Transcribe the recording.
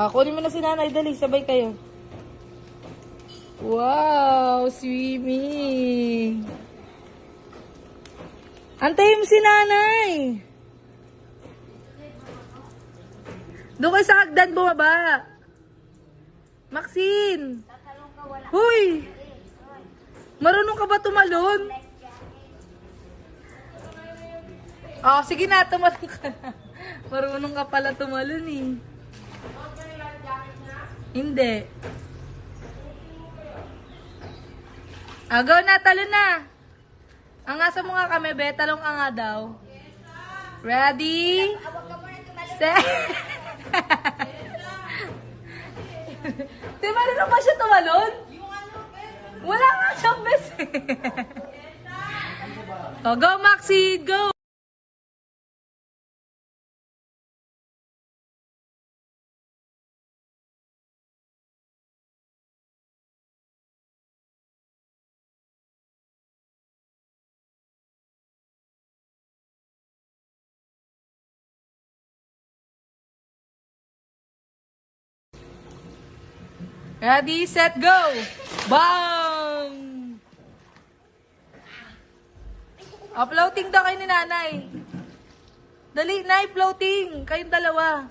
Ah, kunin mo na si nanay. Dali, sabay kayo. Wow, swimming. Antayin mo si nanay. Doon kayo sa hagdan bumaba. Maxine. Huy! Marunong ka ba tumalon? Oh, sige na, tumalon ka. Marunong ka pala tumalon eh. Hindi. Ah, go na, talon na. Angasa mo nga kami, be. Talong ka nga daw. Ready? Set. Di ba rin ba siya tumalon? Wala nga siyang bes. oh, go, Maxi! Go! Ready, set, go! Bang! Oh, floating daw kayo ni nanay. Dali, nay, floating. Kayong dalawa.